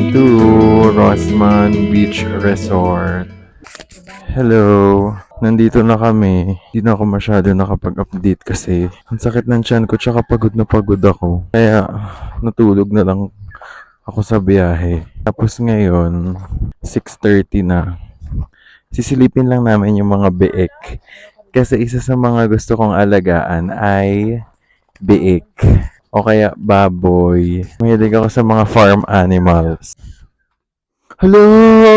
Welcome to Rosman Beach Resort. Hello. Nandito na kami. Hindi na ako masyado nakapag-update kasi ang sakit ng tiyan ko tsaka pagod na pagod ako. Kaya natulog na lang ako sa biyahe. Tapos ngayon, 6.30 na. Sisilipin lang namin yung mga beek. Kasi isa sa mga gusto kong alagaan ay beek. O kaya baboy. Mahilig ako sa mga farm animals. Hello!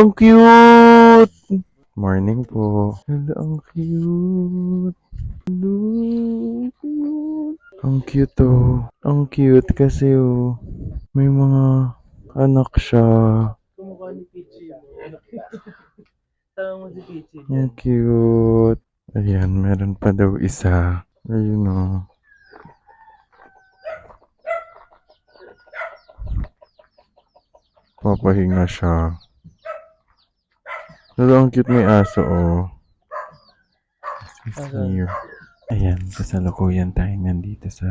Ang cute! Morning po. Hello, ang cute. Hello, ang cute. Ang cute oh. Ang cute kasi oh. May mga anak siya. Kumukha ni Peachy. Tama mo si Peachy. Ang cute. Ayan, meron pa daw isa. Ayun oh. Papahinga siya. Pero ang cute may aso oh. This is here. Ayan, kasalukuyan tayo nandito sa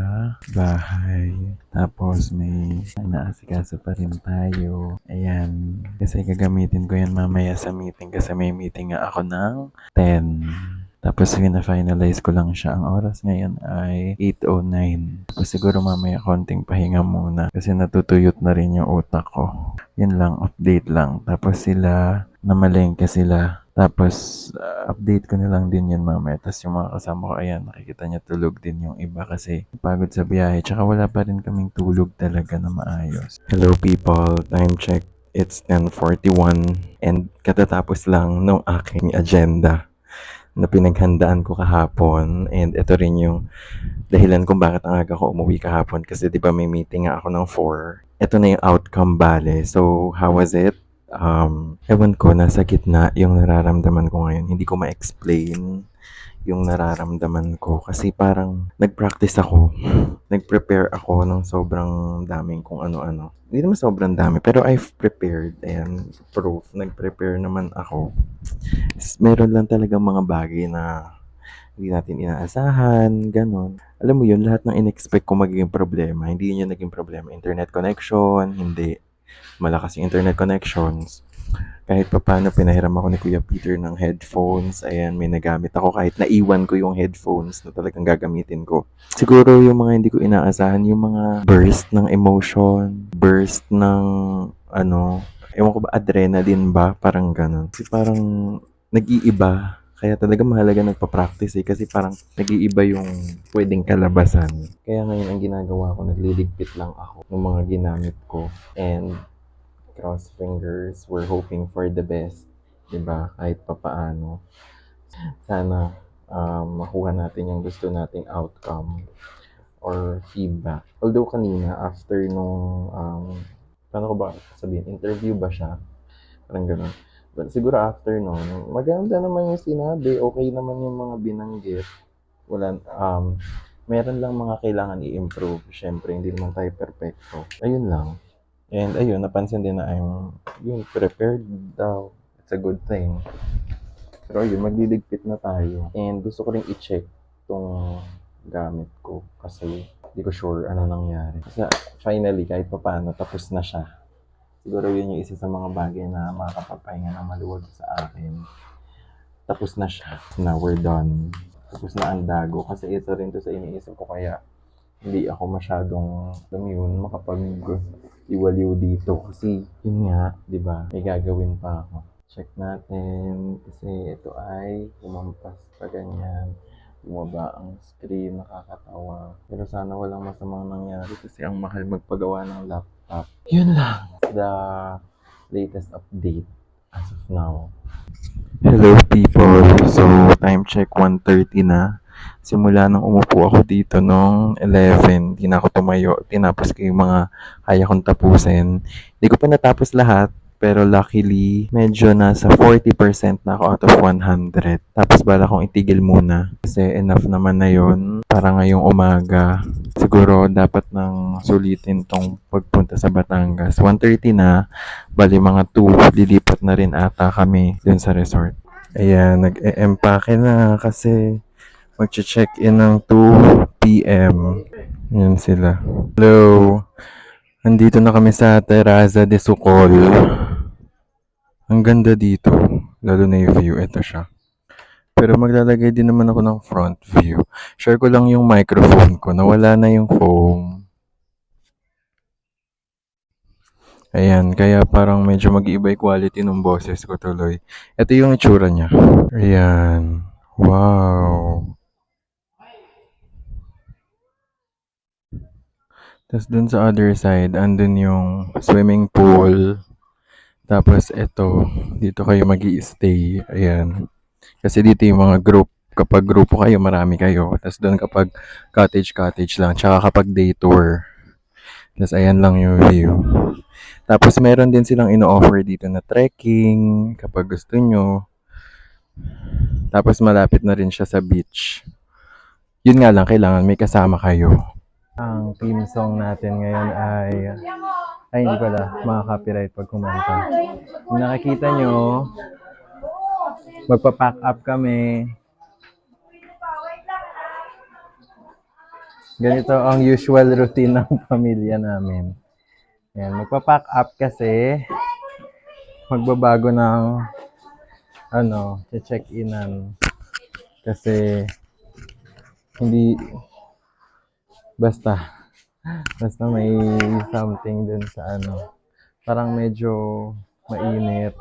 bahay. Tapos may naasikaso pa rin tayo. Ayan, kasi gagamitin ko yan mamaya sa meeting kasi may meeting nga ako ng 10. Tapos na-finalize ko lang siya. Ang oras ngayon ay 8.09. Tapos siguro mamaya konting pahinga muna kasi natutuyot na rin yung utak ko. Yun lang, update lang. Tapos sila, namalengke sila. Tapos, uh, update ko na lang din yan mamaya. Tapos yung mga kasama ko, ayan, nakikita niya tulog din yung iba kasi pagod sa biyahe. Tsaka wala pa rin kaming tulog talaga na maayos. Hello people, time check. It's 10.41 and katatapos lang nung aking agenda na pinaghandaan ko kahapon and ito rin yung dahilan kung bakit ang aga ko umuwi kahapon kasi 'di ba may meeting nga ako ng 4. Ito na yung outcome bale. So, how was it? Um, ewan ko, nasa gitna yung nararamdaman ko ngayon. Hindi ko ma-explain yung nararamdaman ko kasi parang nag-practice ako. Nag-prepare ako ng sobrang daming kung ano-ano. Hindi naman sobrang dami, pero I've prepared. Ayan, proof. Nag-prepare naman ako. Meron lang talagang mga bagay na hindi natin inaasahan, ganon. Alam mo yun, lahat ng in-expect ko magiging problema, hindi yun yung naging problema. Internet connection, hindi. Malakas yung internet connections. Kahit pa paano, pinahiram ako ni Kuya Peter ng headphones. Ayan, may nagamit ako kahit naiwan ko yung headphones na talagang gagamitin ko. Siguro yung mga hindi ko inaasahan, yung mga burst ng emotion, burst ng ano, ewan ko ba, adrenaline ba? Parang ganon. Kasi parang nag-iiba. Kaya talaga mahalaga nagpa-practice eh. Kasi parang nag-iiba yung pwedeng kalabasan. Kaya ngayon ang ginagawa ko, nagliligpit lang ako ng mga ginamit ko. And cross fingers, we're hoping for the best. 'di ba Kahit papaano. Sana um, makuha natin yung gusto nating outcome or feedback. Although kanina, after nung, um, paano ko ba sabihin, interview ba siya? Parang ganun. But siguro after nun, maganda naman yung sinabi, okay naman yung mga binanggit. Wala, um, meron lang mga kailangan i-improve. Siyempre, hindi naman tayo perfecto. Ayun lang. And ayun, napansin din na I'm yun, prepared daw. It's a good thing. Pero ayun, magliligpit na tayo. And gusto ko rin i-check tong gamit ko kasi hindi ko sure ano nangyari. Kasi finally, kahit pa paano, tapos na siya. Siguro yun yung isa sa mga bagay na makakapagpahinga ng maluwag sa akin. Tapos na siya. Na we're done. Tapos na ang dago. Kasi ito rin to sa iniisip ko kaya hindi ako masyadong yun, makapag iwaliw dito. Kasi yun nga, di ba, may gagawin pa ako. Check natin kasi ito ay lumampas pa ganyan. Bumaba ang screen, nakakatawa. Pero sana walang masamang nangyari kasi ang mahal magpagawa ng laptop. Yun lang. The latest update as of now. Hello people. So, time check 1.30 na. Simula nung umupo ako dito nung 11, di na ako tumayo. Tinapos ko yung mga kaya kong tapusin. Hindi ko pa natapos lahat, pero luckily, medyo nasa 40% na ako out of 100. Tapos bala kong itigil muna. Kasi enough naman na yon para ngayong umaga. Siguro dapat nang sulitin tong pagpunta sa Batangas. 1.30 na, bali mga 2, lilipat na rin ata kami dun sa resort. Ayan, nag-e-empake na kasi mag-check-in ng 2 p.m. Yan sila. Hello. Andito na kami sa Terraza de Socol. Ang ganda dito. Lalo na yung view. Ito siya. Pero maglalagay din naman ako ng front view. Share ko lang yung microphone ko. Nawala na yung foam. Ayan, kaya parang medyo mag-iiba yung quality ng boses ko tuloy. Ito yung itsura niya. Ayan. Wow. Tapos dun sa other side, andun yung swimming pool. Tapos ito, dito kayo mag stay Ayan. Kasi dito yung mga group. Kapag grupo kayo, marami kayo. Tapos doon kapag cottage-cottage lang. Tsaka kapag day tour. Tapos ayan lang yung view. Tapos meron din silang ino-offer dito na trekking kapag gusto nyo. Tapos malapit na rin siya sa beach. Yun nga lang, kailangan may kasama kayo. Ang theme song natin ngayon ay... Ay, hindi pala. Mga copyright pag kumanta. Nakikita nyo, magpa-pack up kami. Ganito ang usual routine ng pamilya namin. Yan, magpa-pack up kasi magbabago ng ano, check-inan. Kasi hindi basta basta may something dun sa ano. Parang medyo mainit.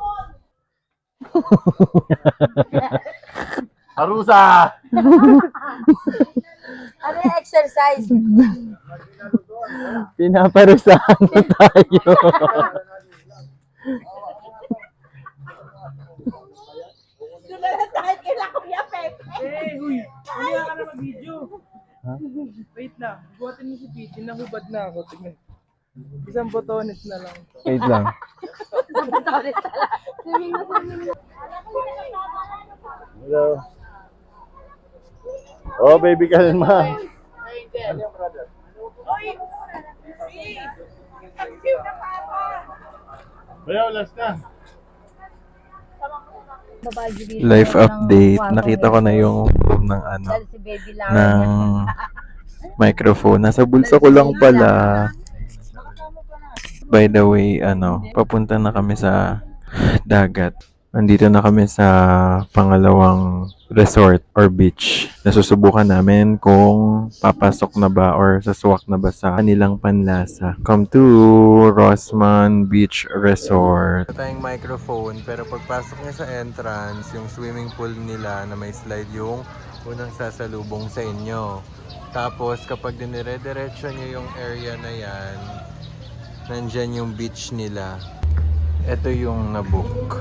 Arusa! Ano yung exercise? Pinaparusahan na tayo. Sunod tayo kila Kuya Pepe. Eh, huy! Hindi ka na mag-video. Ha? Wait lang. Buhatin mo si PG. Nahubad na ako. Tignan. Isang botones na lang. Wait lang. Hello. Oh, baby kalma. Bayaw, last na. Life update. Nakita ko na yung room ng ano, ng microphone. Nasa bulsa ko lang pala. By the way, ano, papunta na kami sa dagat. Nandito na kami sa pangalawang resort or beach. Nasusubukan namin kung papasok na ba or saswak na ba sa kanilang panlasa. Come to Rosman Beach Resort. Ito tayong microphone pero pagpasok niya sa entrance, yung swimming pool nila na may slide yung unang sasalubong sa inyo. Tapos kapag dinire-diretso niyo yung area na yan, nandyan yung beach nila. Ito yung nabook.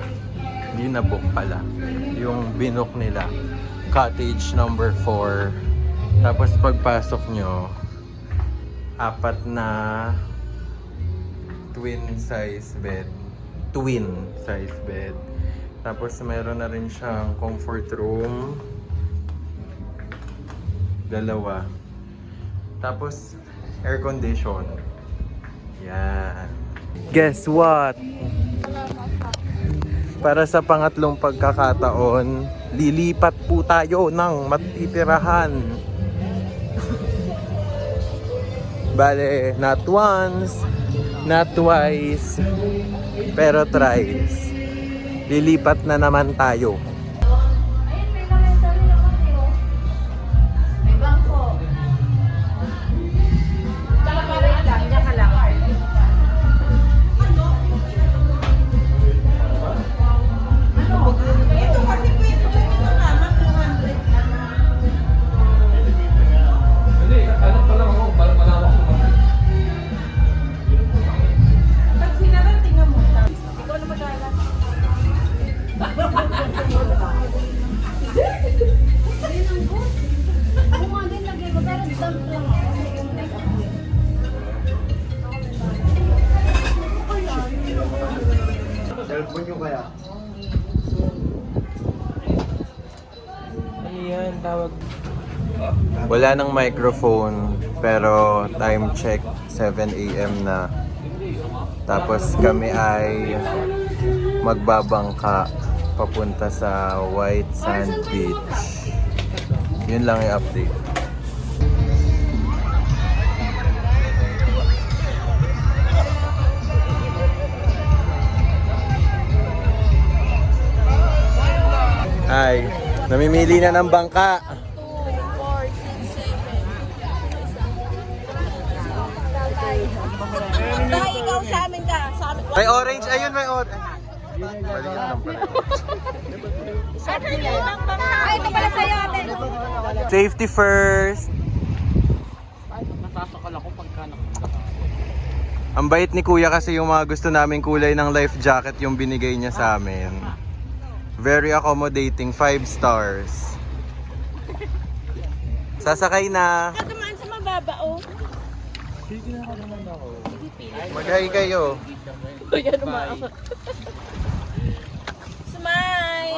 Hindi nabook pala. Yung binook nila. Cottage number 4. Tapos pagpasok nyo, apat na twin size bed. Twin size bed. Tapos meron na rin siyang comfort room. Dalawa. Tapos air condition. Yan. Guess what? Para sa pangatlong pagkakataon, lilipat po tayo ng matitirahan. Bale, not once, not twice, pero thrice. Lilipat na naman tayo. Wala ng microphone, pero time check 7 a.m. na. Tapos kami ay magbabangka papunta sa White Sand Beach. Yun lang yung update. Ay, namimili na ng bangka. Dahil ikaw sa amin ka. Sa amin. May orange, ayun may orange. Ay, ito pala sa'yo, ate. Safety first. Ang bait ni kuya kasi yung mga gusto naming kulay ng life jacket yung binigay niya sa amin. Very accommodating, 5 stars. Sasakay na. Katamaan sa mababa, oh. Mag-hi kayo. Kuya, lumakas. Smile!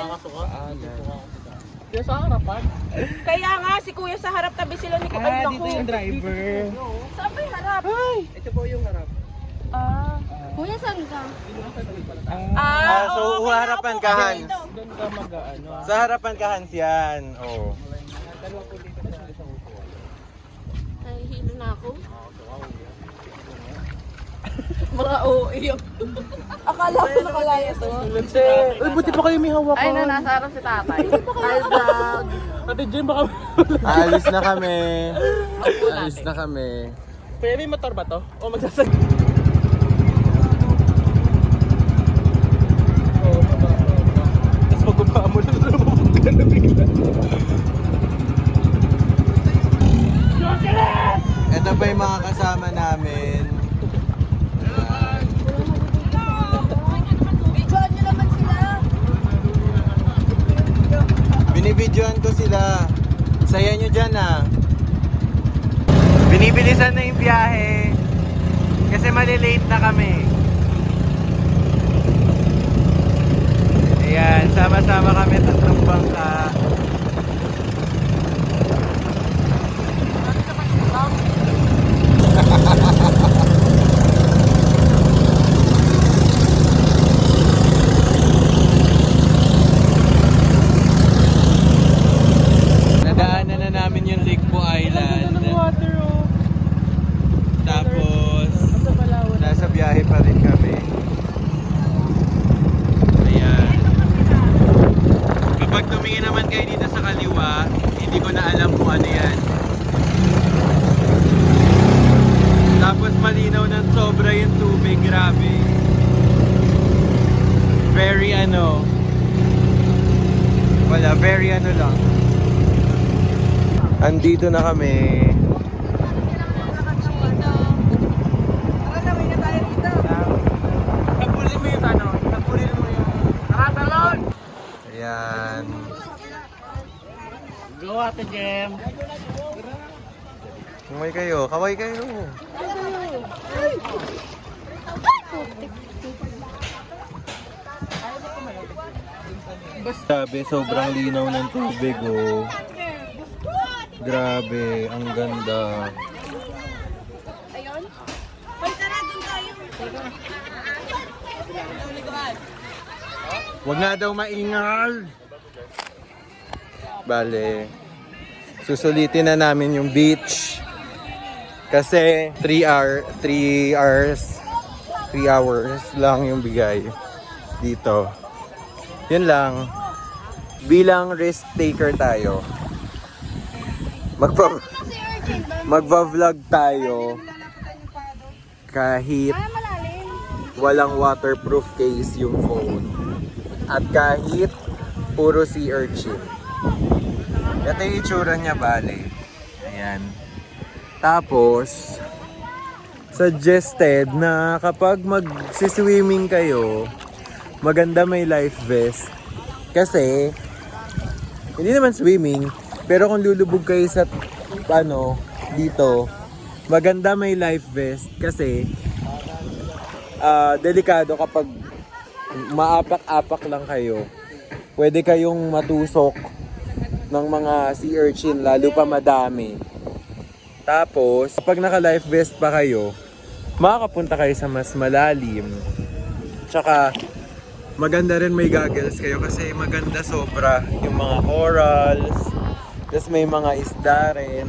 Kaya nga, si kuya sa harap tabi sila ni Kuya. Ah, dito yung driver. Saan ba yung harap? Ito po yung harap. Ah. Kuya, saan ka? Ah, Ah, so oo, harapan kaya ka, ako Hans. dito. Doon ka mag-ano. Sa harapan ka, Hans, yan. Oh. Nahihilo na ako. Mga OA yun. Akala ko nakalayas ako. Uy, buti pa kayo may hawak Ay, na nasa harap si tatay. Hi, vlog. Ate Jen, baka... Alis na kami. Alis na kami. Kuya, may motor ba to? O magsasag... Baba. Tapos magbaba mo lang lumabog ka na bigla. Ito ba yung mga kasama namin? Ayan. Videoan niyo naman sila. Binibidyoan ko sila. Saya nyo dyan ah. Binibilisan na yung biyahe. Kasi malilate na kami. Ayan, sama-sama kami tatlong bangka. Nadaanan na namin yung Ligpo Island. water, oh. Tapos, Sa Palawan. nasa biyahe pa rin kami. Ayan. Kapag tumingin naman kayo dito sa kaliwa, hindi ko na alam kung ano yan. Tapos malinaw ng sobra yung tubig, grabe. Very ano, wala, very ano lang. Andito na kami. Nagpulin mo yung ano, nagpulin mo yung... Nakatalon! Ayan. Go, Ate Jem! Kumay kayo, kaway kayo. Grabe, sobrang linaw ng tubig oh. Grabe, ang ganda. Ayun. Hoy, tara, dun tayo. Huwag nga daw maingal. Bale, susulitin na namin yung beach. Kasi 3 hour, 3 hours, 3 hours lang yung bigay dito. Yun lang. Bilang risk taker tayo. Magpa magva-vlog tayo kahit walang waterproof case yung phone. At kahit puro sea urchin. Ito yung itsura niya, bale. Ayan. Tapos, suggested na kapag mag-swimming kayo, maganda may life vest. Kasi, hindi naman swimming, pero kung lulubog kayo sa, ano, dito, maganda may life vest kasi ah delikado kapag maapak-apak lang kayo. Pwede kayong matusok ng mga sea urchin, lalo pa madami. Tapos, kapag naka-life vest pa kayo, makakapunta kayo sa mas malalim. Tsaka, maganda rin may goggles kayo kasi maganda sobra yung mga corals. Tapos may mga isda rin.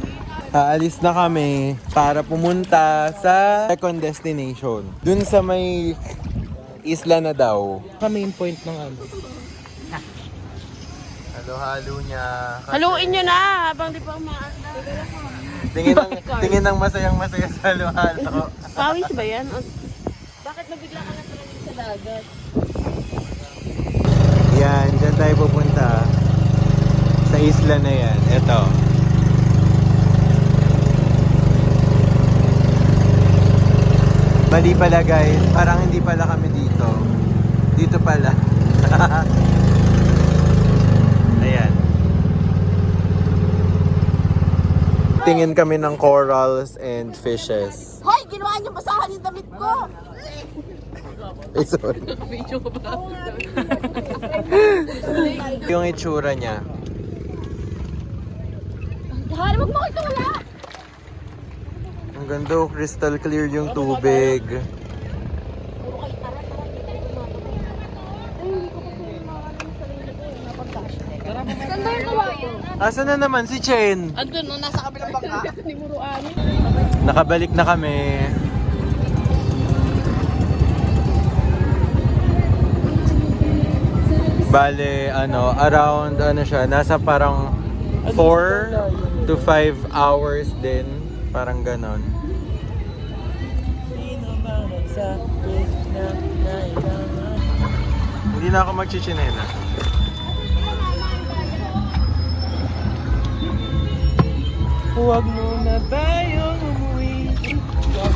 Aalis na kami para pumunta sa second destination. Dun sa may isla na daw. Ka main point ng ano. Halo-halo niya. Kasi Haluin nyo na habang di pa umaanda. Tingin ng, tingin ng masayang masaya sa halo-halo. Pawis ba yan? O- Bakit nabigla ka na sa dagat? Yan, dyan tayo pupunta. Sa isla na yan. Ito. Mali pala guys. Parang hindi pala kami dito. Dito pala. Ayan. Tingin kami ng corals and fishes. Hoy! Ginawa niyo basahan yung damit ko! Ay, sorry. yung itsura niya. Hari, wag mo ko wala! Ang ganda, oh, crystal clear yung tubig. Saan ba yung kawayan? Asa na naman si Chen? Andun, no, nasa kabilang bangka. Nakabalik na kami. Bale, ano, around, ano siya, nasa parang 4 to 5 hours din. Parang ganon. Hindi na ako magchichinela. Huwag mo na tayong umuwi. Uwi